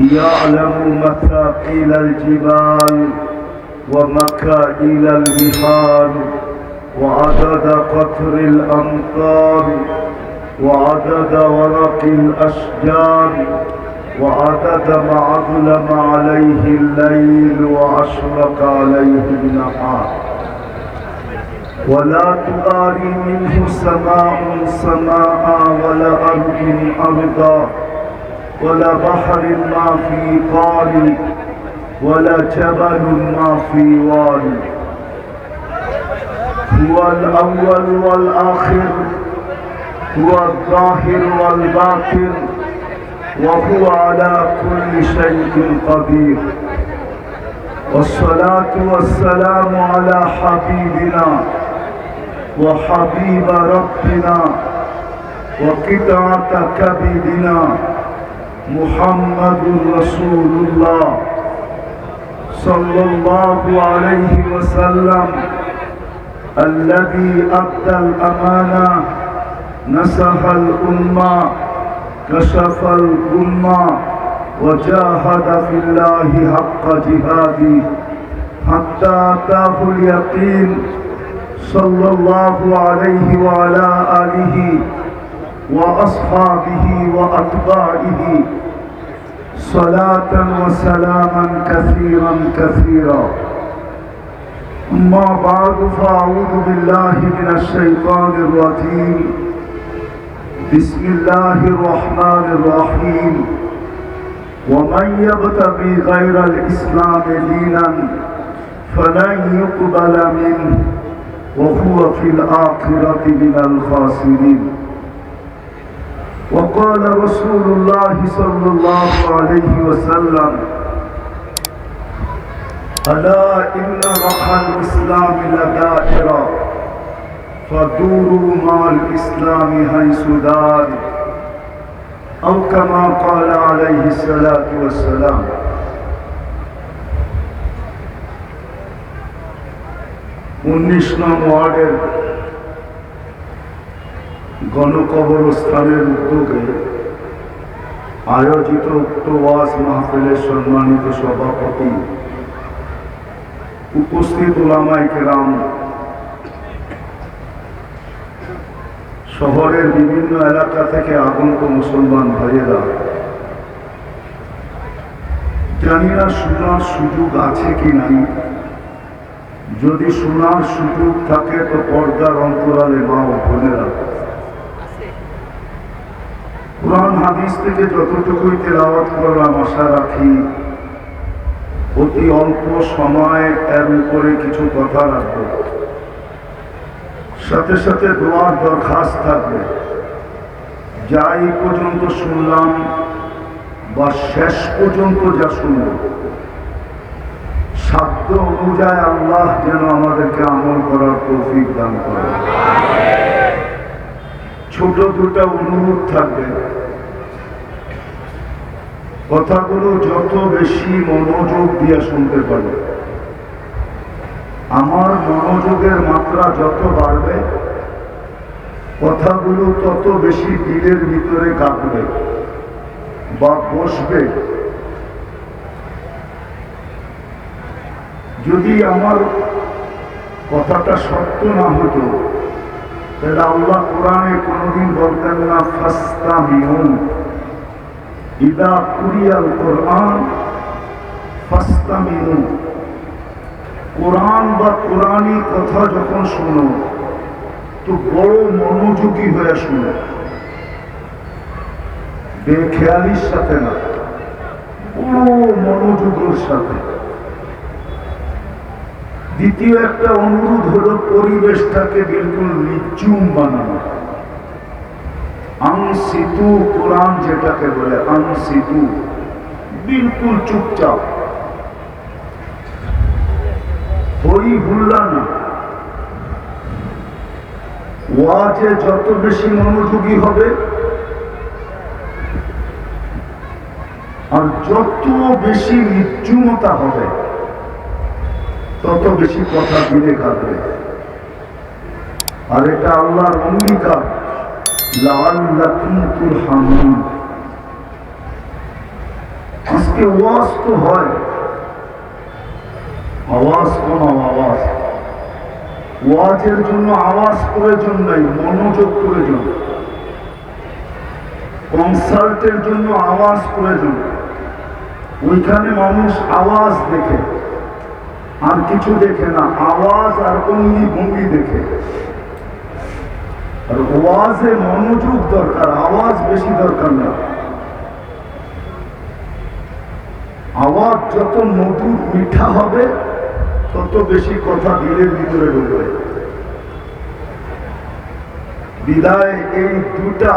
يعلم مثاقيل الجبال ومكائل البحار وعدد قطر الأمطار وعدد ورق الأشجار وعدد ما أظلم عليه الليل وأشرق عليه النهار. ولا تباري منه سماء سماء ولا أرض أرضا. ولا بحر ما في قال ولا جبل ما في وال. هو الأول والآخر هو الظاهر والباطن وهو على كل شيء قدير. والصلاة والسلام على حبيبنا وحبيب ربنا وقطعة كبدنا محمد رسول الله صلى الله عليه وسلم الذي أدى الأمانة نسخ الأمة كشف الأمة وجاهد في الله حق جهاده حتى أتاه اليقين صلى الله عليه وعلى آله وأصحابه وأتباعه صلاة وسلاما كثيرا كثيرا. أما بعد فأعوذ بالله من الشيطان الرجيم. بسم الله الرحمن الرحيم. ومن يبتغي غير الإسلام دينا فلن يقبل منه وهو في الآخرة من الخاسرين وقال رسول الله صلى الله عليه وسلم ألا إن رحى الإسلام لدائرة فدوروا مع الإسلام حيث دار أو كما قال عليه الصلاة والسلام উনিশ নং ওয়ার্ডের গণকবরস্থানের উদ্যোগে আয়োজিত উক্ত ওয়াজ মাহফিলের সম্মানিত সভাপতি, উপস্থিত ওলামাই কেরাম, শহরের বিভিন্ন এলাকা থেকে আগন্ত মুসলমান ভাইয়েরা জানি না শোনার সুযোগ আছে কি নাই। যদি শোনার সুযোগ থাকে তো পর্দার অন্তরালে মা বোনেরা কোরআন হাদিস থেকে যতটুকুই তেলাওয়াত করলাম, আশা রাখি অতি অল্প সময় এর উপরে কিছু কথা রাখব। সাথে সাথে দোয়ার দরখাস্ত থাকবে। যা এই পর্যন্ত শুনলাম বা শেষ পর্যন্ত যা শুনল সাধ্য অনুযায়ী আল্লাহ যেন আমাদেরকে আমল করার তৌফিক দান করে ছোট দুটা অনুরোধ থাকবে। কথাগুলো যত বেশি মনোযোগ দিয়ে শুনতে পারবে। আমার মনোযোগের মাত্রা যত বাড়বে, কথাগুলো তত বেশি দিলের ভিতরে কাটবে বা বসবে। যদি আমার কথাটা সত্য না হতো, তাহলে আল্লাহ কোরআনে কোনোদিন বলতেন না ফাস্তা মিউন ইদা কুরিয়াল কোরআন ফাস্তা মিউন কোরআন বা কোরআনই কথা যখন শোনো, তো বড় মনোযোগী হয়ে শোনো। বেখেয়ালির সাথে না, বড় মনোযোগের সাথে। দ্বিতীয় একটা অনুরোধ হলো পরিবেশটাকে বিলকুল নিচুম বানানো। আংসিতু কোরআন যেটাকে বলে আংসিতু। বিলকুল চুপচাপ। হই হুল্লা ওয়াজে যত বেশি মনোযোগী হবে, আর যত বেশি নিচুমতা হবে, তত বেশি কথা দিলে কাটবে আর এটা আল্লাহর অঙ্গীকার। ওয়াজ তো হয়। আওয়াজ কমাও আওয়াজ। ওয়াজের জন্য আওয়াজ প্রয়োজন নাই, মনোযোগ প্রয়োজন। কনসার্টের জন্য আওয়াজ প্রয়োজন। ওইখানে মানুষ আওয়াজ দেখে। আর কিছু দেখে না, আওয়াজ আর অঙ্গি ভঙ্গি দেখে। আর ওয়াজে মনোযোগ দরকার আওয়াজ বেশি দরকার না। আওয়াজ যত মধুর মিঠা হবে তত বেশি কথা দিলের ভিতরে ঢুকবে। বিদায় এই দুটা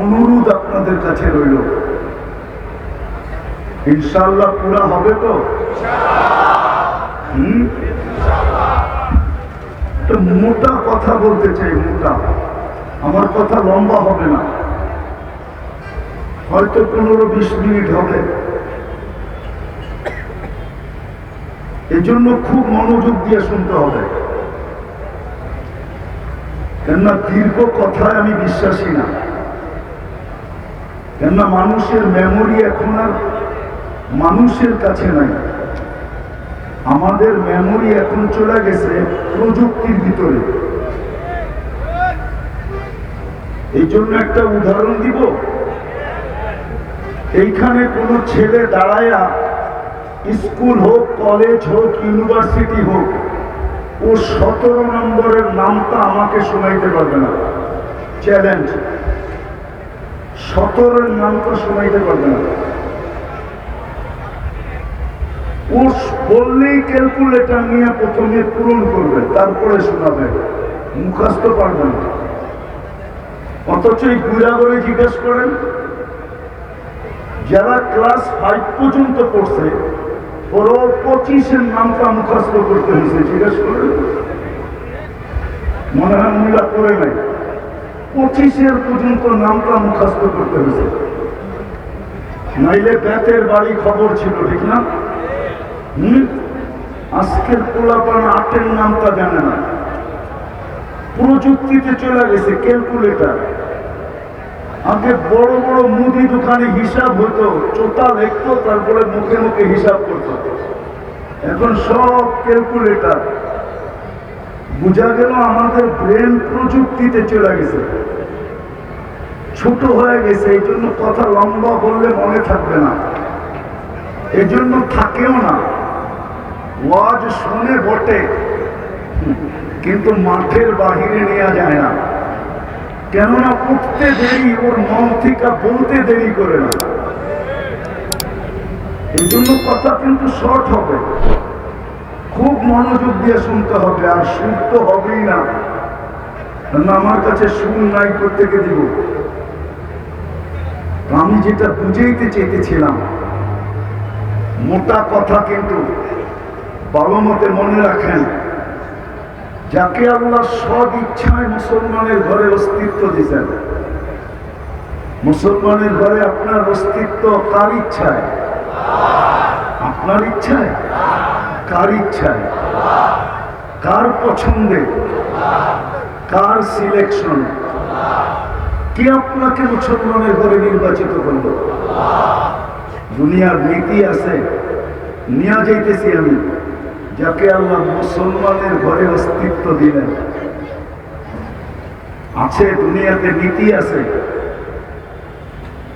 অনুরোধ আপনাদের কাছে রইল। ইনশাল্লাহ পুরা হবে তো? হুম? তো মোটা কথা বলতে চাই, মোটা। আমার কথা লম্বা হবে না। হয়তো পনেরো বিশ মিনিট হবে। এই জন্য খুব মনোযোগ দিয়ে শুনতে হবে। কেননা দীর্ঘ কথায় আমি বিশ্বাসী না। কেননা মানুষের মেমোরি এখন আর মানুষের কাছে নাই। আমাদের মেমোরি এখন চলে গেছে প্রযুক্তির ভিতরে। এই জন্য একটা উদাহরণ দিব। এইখানে কোনো ছেলে দাঁড়ায়া স্কুল হোক, কলেজ হোক, ইউনিভার্সিটি হোক, ও সতেরো নম্বরের নামটা আমাকে শোনাইতে পারবে না। চ্যালেঞ্জ সতেরোর নামটা শোনাইতে পারবে না। ও বললেই ক্যালকুলেটার নিয়ে প্রথমে পূরণ করবে, তারপরে শোনাবে। মুখাস্ত পারবে না। অথচ এই গুড়া করে জিজ্ঞেস করেন, যারা ক্লাস ফাইভ পর্যন্ত পড়ছে ওরা পঁচিশের নামটা মুখাস্ত করতে হয়েছে, জিজ্ঞেস করেন। মনে হয় মহিলা করে নাই। পঁচিশের পর্যন্ত নামটা মুখাস্ত করতে হয়েছে। নাইলে ব্যাতের বাড়ি খবর ছিল, ঠিক না? হম? আজকের পোলাপান আটের নামটা জানে না। প্রযুক্তিতে চলে গেছে ক্যালকুলেটার। আগে বড় বড় মুদি দোকানে হিসাব হতো, চোতা লিখতো তারপরে মুখে মুখে হিসাব করতো। এখন সব ক্যালকুলেটার। বোঝা গেল আমাদের ব্রেন প্রযুক্তিতে চলে গেছে। ছোট হয়ে গেছে, এই জন্য কথা লম্বা বললে মনে থাকবে না। এই জন্য থাকেও না। ওয়াজ শুনে বটে, কিন্তু মাঠের বাহিরে নেওয়া যায় না। কেননা উঠতে দেরি, ওর মন থেকে বলতে দেরি করে না। এই জন্য কথা কিন্তু শর্ট হবে। খুব মনোযোগ দিয়ে শুনতে হবে, আর সুর তো হবেই না। আমার কাছে সুর নাই করতে দিব? আমি যেটা বুঝাইতে চেয়েছিলাম, মোটা কথা কিন্তু ভালো মতে মনে রাখেন, যাকে আল্লাহ সদ ইচ্ছায় মুসলমানের ঘরে অস্তিত্ব দিয়েছেন মুসলমানের ঘরে আপনার অস্তিত্ব কার ইচ্ছায়? আপনার ইচ্ছায়? কার ইচ্ছায়? কার পছন্দে? কার সিলেকশন কে আপনাকে মুসলমানের ঘরে নির্বাচিত করল? দুনিয়ার নীতি আছে, নিয়ে যাইতেছি আমি। যাকে আল্লাহ মুসলমানের ঘরে অস্তিত্ব দিলেন। আছে, দুনিয়াতে নীতি আছে।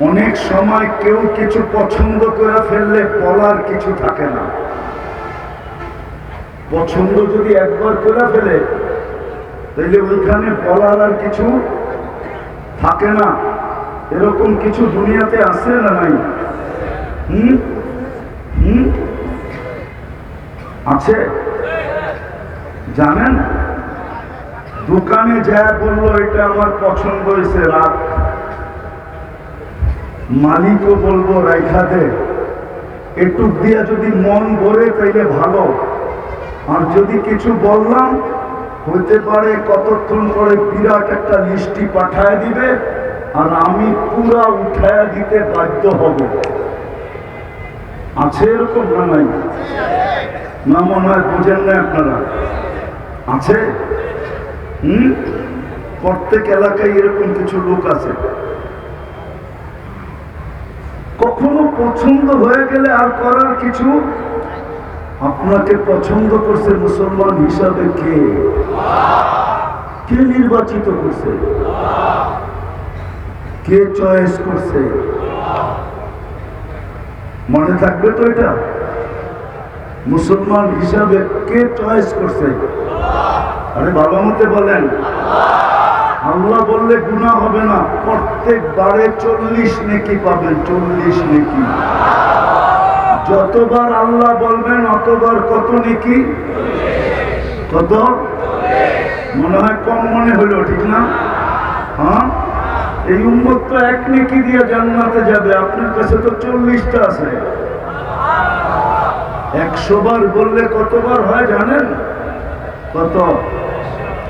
অনেক সময় কেউ কিছু পছন্দ করে ফেললে বলার কিছু থাকে না। পছন্দ যদি একবার করে ফেলে তাহলে ওইখানে বলার আর কিছু থাকে না। এরকম কিছু দুনিয়াতে আছে না নাই? হুম? হুম? আছে? জানেন? দোকানে যা বলল, এটা আমার পছন্দ হয়েছে, রাখ। মালিকও বলব রাইখা দে। একটু দিয়া যদি মন ভরে, তাইলে ভালো। আর যদি কিছু বললাম, হইতে পারে কতক্ষণ পরে বিরাট একটা লিস্টি পাঠায় দিবে, আর আমি পুরা উঠায় দিতে বাধ্য হব। আছে এরকম না নাই? না মনে হয় বুঝেন না আপনারা। আছে? হুম? প্রত্যেক এলাকায় এরকম কিছু লোক আছে। কখনো পছন্দ হয়ে গেলে আর করার কিছু? আপনাকে পছন্দ করছে মুসলমান হিসাবে কে? কে নির্বাচিত করছে? কে চয়েস করছে? মনে থাকবে তো এটা? মুসলমান হিসাবে কে চয়েস করছে? আরে ভালো মতে বলেন। আল্লাহ বললে গুণা হবে না। প্রত্যেক বারে চল্লিশ নেকি পাবেন, চল্লিশ নেকি। যতবার আল্লাহ বলবেন, অতবার কত নেকি? কত? মনে হয় কম মনে হলো, ঠিক না? হ্যাঁ? এই উম্মত তো এক নেকি দিয়ে জান্নাতে যাবে, আপনার কাছে তো চল্লিশটা আছে। একশো বার বললে কতবার হয় জানেন? কত?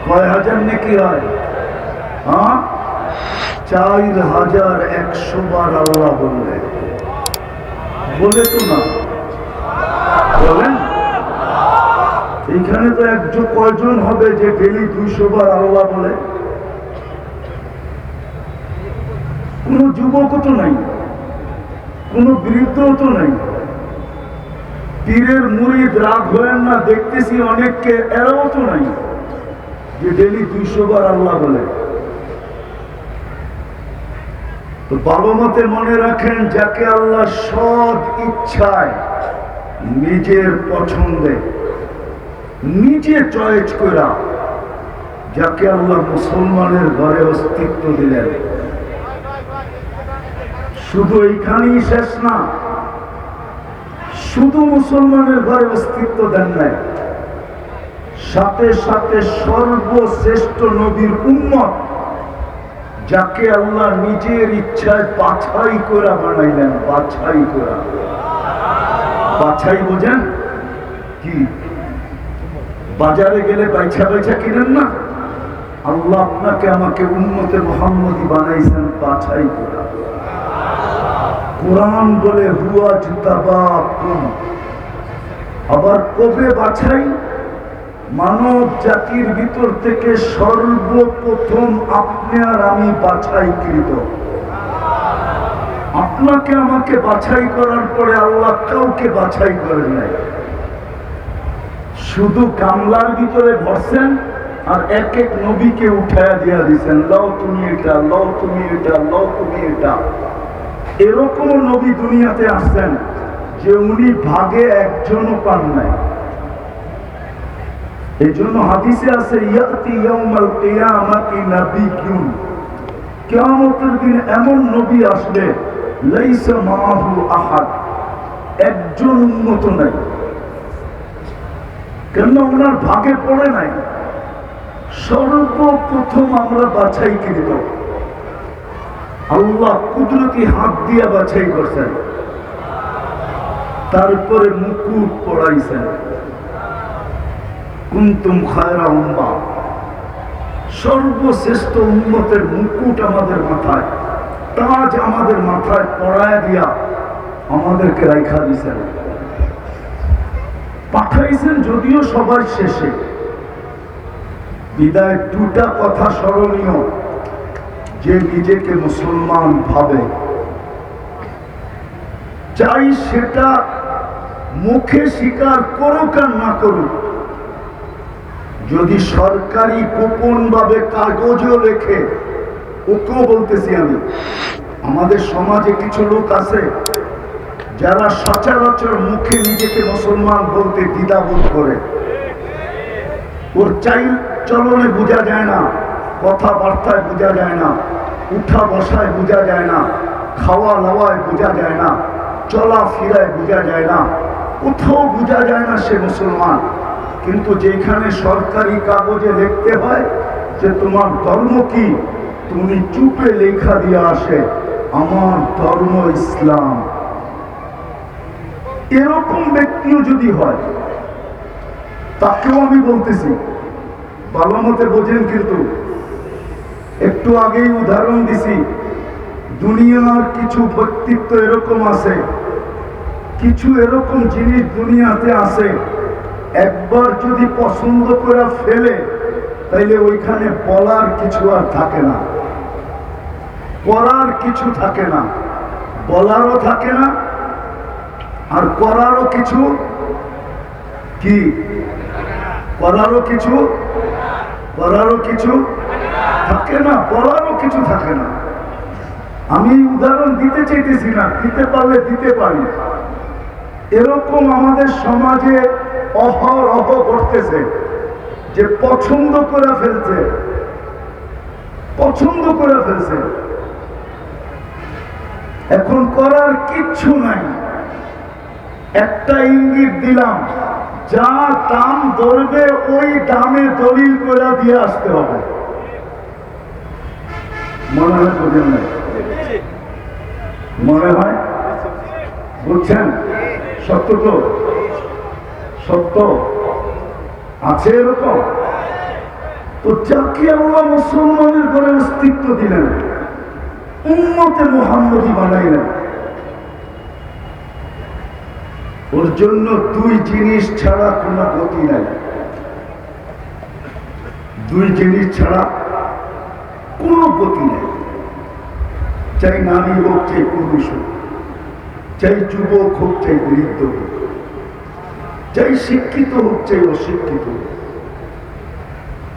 কয় হাজার নাকি হয়? হ্যাঁ? চার হাজার একশো বার আল্লাহ বললে। বলে তো না। বলেন? এইখানে তো একজন কয়জন হবে যে ডেলি দুইশো বার আল্লাহ বলে? কোন যুবকও তো নাই। কোন বৃদ্ধও তো নাই। পীরের মুড়িদ রাগ হয়েন না, দেখতেছি অনেককে, এরাও তো নাই। যে ডেলি দুইশো বার আল্লাহ বলে। তো বাবা মতে মনে রাখেন, যাকে আল্লাহ সৎ ইচ্ছায় নিজের পছন্দে, নিজে চয়েস করা যাকে আল্লাহ মুসলমানের ঘরে অস্তিত্ব দিলেন। শুধু এইখানেই শেষ না শুধু মুসলমানের ঘরে অস্তিত্ব দেন নাই। সাথে সাথে সর্বশ্রেষ্ঠ নবীর উম্মত, যাকে আল্লাহ নিজের ইচ্ছায় বাছাই করা বানাইলেন, বাছাই করা। বাছাই বোঝেন? কি? বাজারে গেলে বাইছা বাইছা কিনেন না? আল্লাহ আপনাকে আমাকে উন্মতে মোহাম্মদী বানাইছেন, বাছাই করা। কোরআন বলে হুয়া জুতাবা আবার কবে বাছাই? মানব জাতির ভিতর থেকে সর্বপ্রথম আপনি আর আমি বাছাইকৃত। আপনাকে আমাকে বাছাই করার পরে আল্লাহ কাউকে বাছাই করেন নাই। শুধু গামলার ভিতরে ভরছেন আর এক এক নবীকে উঠায়া দিয়া দিছেন, লও তুমি এটা, লও তুমি এটা, লও তুমি এটা। এরকম নবী দুনিয়াতে আসছেন যে উনি ভাগে একজনও পান নাই। এই জন্য হাদিসে আছে কিয়ামতের দিন এমন নবী আসবে একজন উন্নত নাই। কেন ওনার ভাগে পড়ে নাই। সর্বপ্রথম আমরা বাছাই কৃত আল্লাহ কুদরতি হাত দিয়া বাছাই করছেন। তারপরে মুকুট পড়াইছেন। কুন্তুম খায়রা উম্মা। সর্বশ্রেষ্ঠ উন্মতের মুকুট আমাদের মাথায়, তাজ আমাদের মাথায় পড়ায় দিয়া আমাদেরকে রাইখা দিছেন। পাঠাইছেন যদিও সবার শেষে। বিদায় দুটা কথা স্মরণীয়। যে নিজেকে মুসলমান ভাবে, চাই সেটা মুখে স্বীকার করুক আর না করুক। যদি সরকারি গোপন ভাবে কাগজও লেখে, ওকেও বলতেছি আমি, আমাদের সমাজে কিছু লোক আছে যারা সচরাচর মুখে নিজেকে মুসলমান বলতে দ্বিধাবোধ করে। ওর চাই চলনে বোঝা যায় না। কথাবার্তায় বোঝা যায় না, উঠা বসায় বোঝা যায় না, খাওয়া লাওয়ায় বোঝা যায় না চলা ফিরায় বোঝা যায় না, কোথাও বোঝা যায় না সে মুসলমান। কিন্তু যেখানে সরকারি কাগজে লিখতে হয় যে তোমার ধর্ম কি, তুমি চুপে লেখা দিয়ে আসে, আমার ধর্ম ইসলাম। এরকম ব্যক্তিও যদি হয়, তাকেও আমি বলতেছি, ভালো মতে বোঝেন কিন্তু একটু আগেই উদাহরণ দিছি। দুনিয়ার কিছু ব্যক্তিত্ব এরকম আছে। কিছু এরকম জিনিস দুনিয়াতে আছে। একবার যদি পছন্দ করে ফেলে, তাইলে ওইখানে বলার কিছু আর থাকে না। করার কিছু থাকে না। বলারও থাকে না। আর করারও কিছু কি? করারও কিছু? করারও কিছু? থাকে না, বলারও কিছু থাকে না। আমি উদাহরণ দিতে চাইতেছি না, দিতে পারলে দিতে পারি। এরকম আমাদের সমাজে অহরহ ঘটতেছে, যে পছন্দ করে ফেলছে, পছন্দ করে ফেলছে। এখন করার কিচ্ছু নাই। একটা ইঙ্গিত দিলাম, যা দাম ধরবে, ওই দামে দলিল করে দিয়ে আসতে হবে। মনে হয় বোঝেন নাই। মনে হয়? বুঝছেন? সত্য তো? সত্য? আছে এরকম? তো যাকে আল্লাহ মুসলমানের ঘরে অস্তিত্ব দিলেন। উন্মতে মোহাম্মদী বানাইলেন। ওর জন্য দুই জিনিস ছাড়া কোনো গতি নাই। দুই জিনিস ছাড়া কোনো গতি নেই। চাই নারী হোক, চাই পুরুষ হোক, চাই যুবক হোক, চাই বৃদ্ধ হোক, চাই শিক্ষিত হোক, চাই অশিক্ষিত হোক।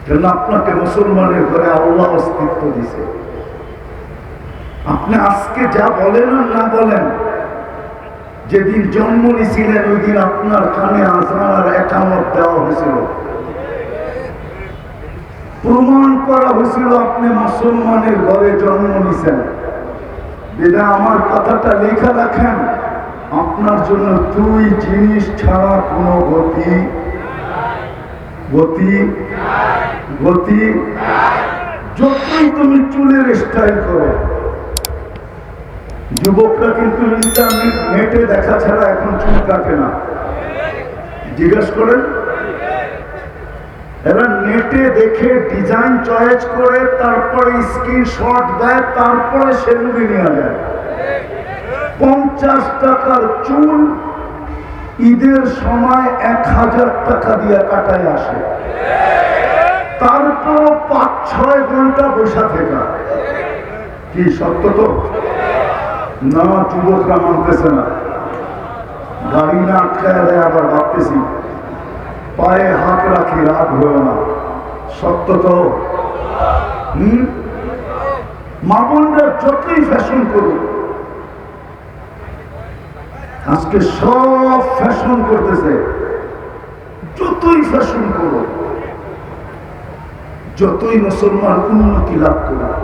কেন আপনাকে মুসলমানের ঘরে আল্লাহ অস্তিত্ব দিছে। আপনি আজকে যা বলেন আর না বলেন, যেদিন জন্ম নিয়েছিলেন ওই দিন আপনার কানে আজান আর একামত দেওয়া হয়েছিল। প্রমাণ করা হয়েছিল আপনি মুসলমানের ঘরে জন্ম নিছেন যেটা আমার কথাটা লেখা রাখেন। আপনার জন্য দুই জিনিস ছাড়া কোনো গতি গতি গতি যতই তুমি চুলের স্টাইল করো, যুবকরা কিন্তু ইন্টারনেট নেটে দেখা ছাড়া এখন চুল কাটে না। জিজ্ঞেস করেন এরা নেটে দেখে ডিজাইন চয়েস করে তারপরে স্ক্রিনশট দেয়, তারপরে সেগুলি নেওয়া যায়। পঞ্চাশ টাকার চুল ঈদের সময় এক হাজার টাকা দিয়ে কাটায় আসে। তারপর পাঁচ, ছয় ঘণ্টা বসা থেকে। কি সত্য তো? না, যুবকরা মানতেছে না। গাড়ি না আটকায় দেয় আবার ভাবতেছি। পায়ে হাত রাখি, রাগ হয়েও না। সত্য তো? হম? যতই ফ্যাশন করুক, আজকে সব ফ্যাশন করতেছে। যতই ফ্যাশন করো যতই মুসলমান উন্নতি লাভ করুক,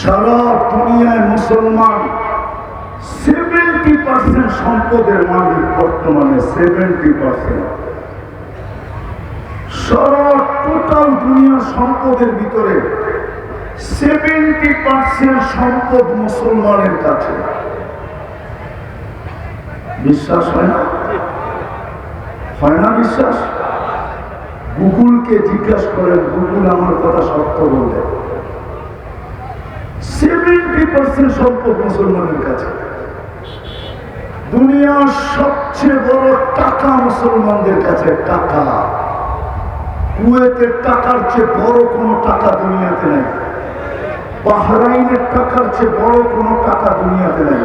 সারা দুনিয়ায় মুসলমান সেভেন্টি পার্সেন্ট সম্পদের মালিক বর্তমানে সেভেন্টি পার্সেন্ট টোটাল দুনিয়ার সম্পদের ভিতরে সেভেন্টি পার্সেন্ট সম্পদ মুসলমানের কাছে। বিশ্বাস হয় না? হয় না বিশ্বাস? জিজ্ঞাসা করেন, গুগল আমার কথা সত্য বলে সেভেন্টি পার্সেন্ট সম্পদ মুসলমানের কাছে। দুনিয়ার সবচেয়ে বড় টাকা মুসলমানদের কাছে টাকা। কুয়েতের টাকার চেয়ে বড় কোনো টাকা দুনিয়াতে নেই। বাহরাইনের টাকার চেয়ে বড় কোনো টাকা দুনিয়াতে নেই।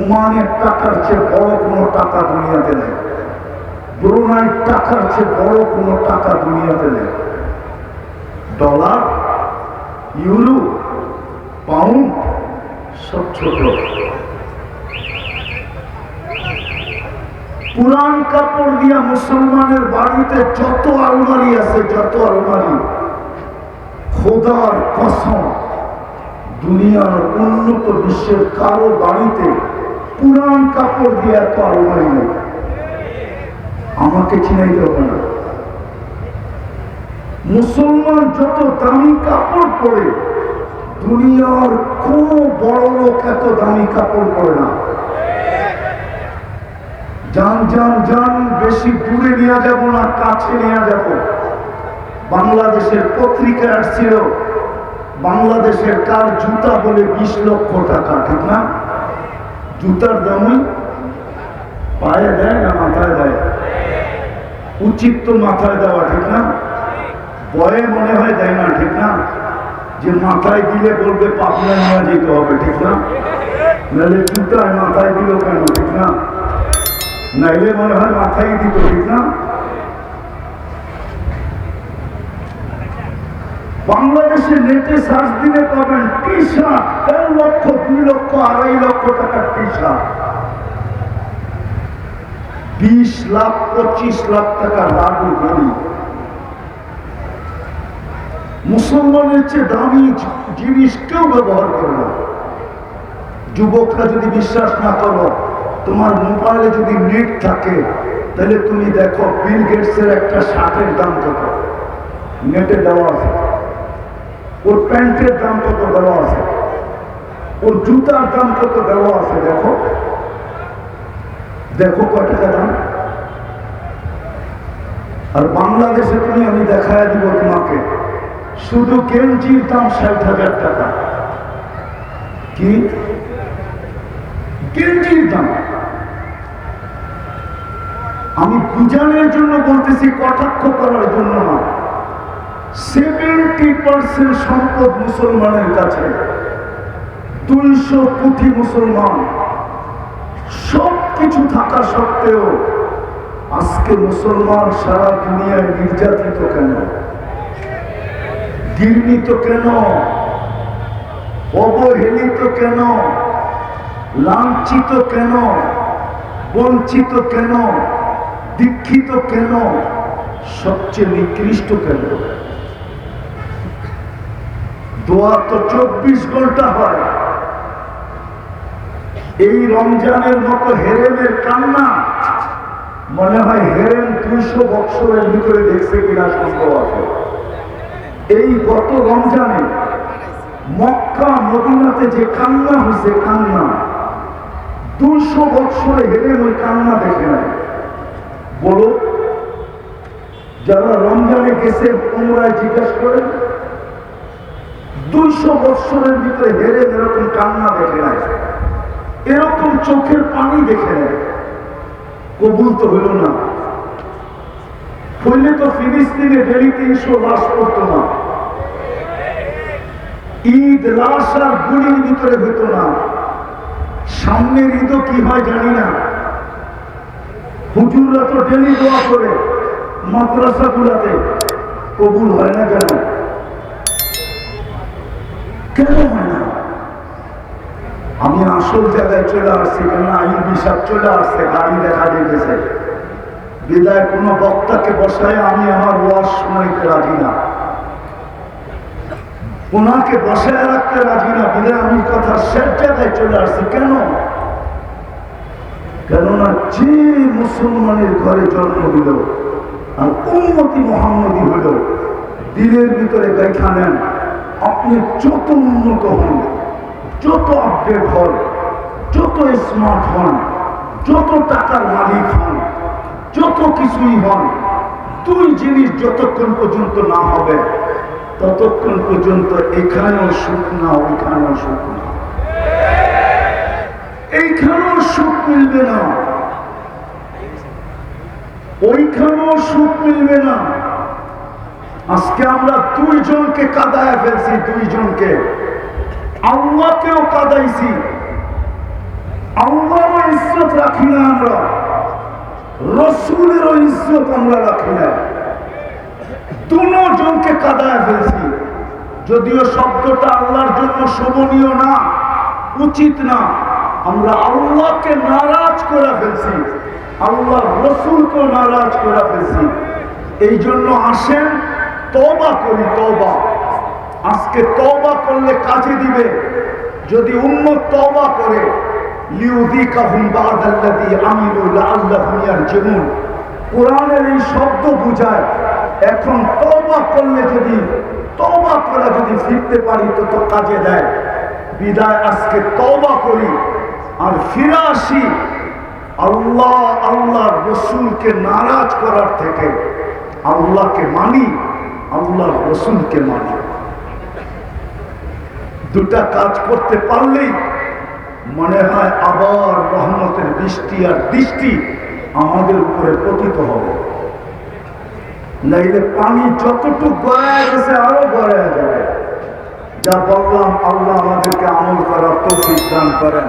উমানের টাকার চেয়ে বড় কোনো টাকা দুনিয়াতে নেই। ব্রুনাইর টাকার চেয়ে বড় কোনো টাকা দুনিয়াতে নেই। ডলার, ইউরো, পাউন্ড, সব ছোট পুরান কাপড় দিয়া মুসলমানের বাড়িতে যত আলমারি আছে, যত আলমারি, খোদার কসম, দুনিয়ার উন্নত বিশ্বের কারও বাড়িতে পুরান কাপড় দিয়ে এত আলমারি নেই। আমাকে চিনাইতে হবে না। মুসলমান যত দামি কাপড় পরে, দুনিয়ার কোন বড় লোক এত দামি কাপড় পরে না। যান যান যান বেশি দূরে নিয়ে যাব না, কাছে নিয়ে যাব। বাংলাদেশের পত্রিকা আসছিল, বাংলাদেশের কার জুতা বলে বিশ লক্ষ টাকা, ঠিক না? জুতার দামই পায়ে দেয় না মাথায় দেয়? উচিত তো মাথায় দেওয়া, ঠিক না? বয়ে মনে হয় দেয় না, ঠিক না? যে মাথায় দিলে বলবে পাবনা নিয়ে যেতে হবে, ঠিক না? নাহলে জুতায় মাথায় দিল কেন, ঠিক না? নাইলে মনে হয় মাথায় দিত ঠিক না। বাংলাদেশে নেটে সার্চ দিলে পাবেন টি দেড় লক্ষ, দুই লক্ষ, আড়াই লক্ষ টাকার টি বিশ লাখ, পঁচিশ লাখ টাকা লাডু গড়ি মুসলমানের চেয়ে দামি জিনিস কেউ ব্যবহার করে না। যুবকরা যদি বিশ্বাস না করো তোমার মোবাইলে যদি নেট থাকে, তাহলে তুমি দেখো বিল গেটসের একটা শার্টের দাম কত। নেটে দেওয়া আছে। ওর প্যান্টের দাম কত দেওয়া আছে। ওর জুতার দাম কত দেওয়া আছে, দেখো। দেখো কয় টাকা দাম। আর বাংলাদেশে তুমি, আমি দেখায় দিব তোমাকে। শুধু গেঞ্জির দাম ষাট হাজার টাকা। কি? গেঞ্জির দাম। আমি বুঝানোর জন্য বলতেছি কটাক্ষ করার জন্য না। সেভেন্টি পার্সেন্ট সম্পদ মুসলমানের কাছে। দুইশো কোটি মুসলমান। সব কিছু থাকা সত্ত্বেও আজকে মুসলমান সারা দুনিয়ায় নির্যাতিত কেন? ঘৃণিত কেন? অবহেলিত কেন? লাঞ্ছিত কেন? বঞ্চিত কেন? দীক্ষিত কেন? সবচেয়ে নিকৃষ্ট কেন? দোয়া তো চব্বিশ ঘণ্টা হয়। এই রমজানের মতো হেরেমের কান্না মনে হয় হেরেন দুইশো বৎসরের ভিতরে দেখছে কিনা সম্ভব আছে। এই গত রমজানে মক্কা, মদিনাতে যে কান্না হয়েছে, কান্না। দুইশো বৎসরে হেরেন ওই কান্না দেখে নাই। বলো, যারা রমজানে গেছে পুনরায় জিজ্ঞাসা করেন দুইশো বৎসরের ভিতরে হেরে এরকম কান্না দেখে নাই এরকম চোখের পানি দেখে নেয়, কবুল তো হইল না। হইলে তো ফিলিস্তিনে ডেলি তিনশো লাশ পড়তো না। ঈদ, লাশ আর গুলির ভিতরে হইত না। সামনের ঈদও কি হয় জানি না। হুজুররা তো ডেলি দোয়া করে মাদ্রাসা গুলাতে কবুল হয় না কেন? কেন হয় না? আমি আসল জায়গায় চলে আসছি কেন আইন বিষাদ চলে আসছে, গাড়ি দেখা যেতেছে বিদায় কোনো বক্তাকে বসায় আমি আমার ওয়াজ শোনাইতে রাজি না। ওনাকে বসায় রাখতে রাজি না, বিদায় আমি কথা শেষ জায়গায় চলে আসছি। কেন? কেননা যে মুসলমানের ঘরে জন্ম দিল আর উন্নতি মোহাম্মদী হইল, দিলের ভিতরে দেখা নেন, আপনি যত উন্নত হন, যত আপডেট হন, যত স্মার্ট হন, যত টাকার মালিক হন, যত কিছুই হন, দুই জিনিস যতক্ষণ পর্যন্ত না হবে, ততক্ষণ পর্যন্ত এখানেও সুখ না, ওইখানেও সুখ না। এইখানেও সুখ মিলবে না। ওইখানেও সুখ মিলবে না। আজকে আমরা দুইজনকে কাদায় ফেলছি, দুইজনকে। আল্লাহকেও কাদাইছি। আল্লাহরও ইজ্জত রাখি না আমরা। রসুলেরও ইজ্জত আমরা রাখি না। দুজনকে কাদায় ফেলছি। যদিও শব্দটা আল্লাহর জন্য শোভনীয় না, উচিত না। আমরা আল্লাহকে নারাজ করে ফেলছি। আল্লাহ রসুলকেও নারাজ করে ফেলছি। এই জন্য আসেন তবা করি তবা আজকে তবা করলে কাজে দিবে। যদি উন্নত তবা করে এই শব্দ বুঝায়, এখন তবা করলে যদি তবা করা যদি পারি কাজে দেয়। বিদায়, আজকে তবা করি। আর ফিরে আসি আল্লাহ আল্লাহ রসুলকে নারাজ করার থেকে। আল্লাহকে মানি আল্লাহ রসুলকে মানি। দুটা কাজ করতে পারলেই মনে হয় আবার রহমতের বৃষ্টি আর দৃষ্টি আমাদের উপরে পতিত হবে। নাইলে পানি যতটুকু গড়ায় গেছে আরও গড়ায় যাবে। যা বললাম, আল্লাহ আমাদেরকে আমল করার তৌফিক দান করেন।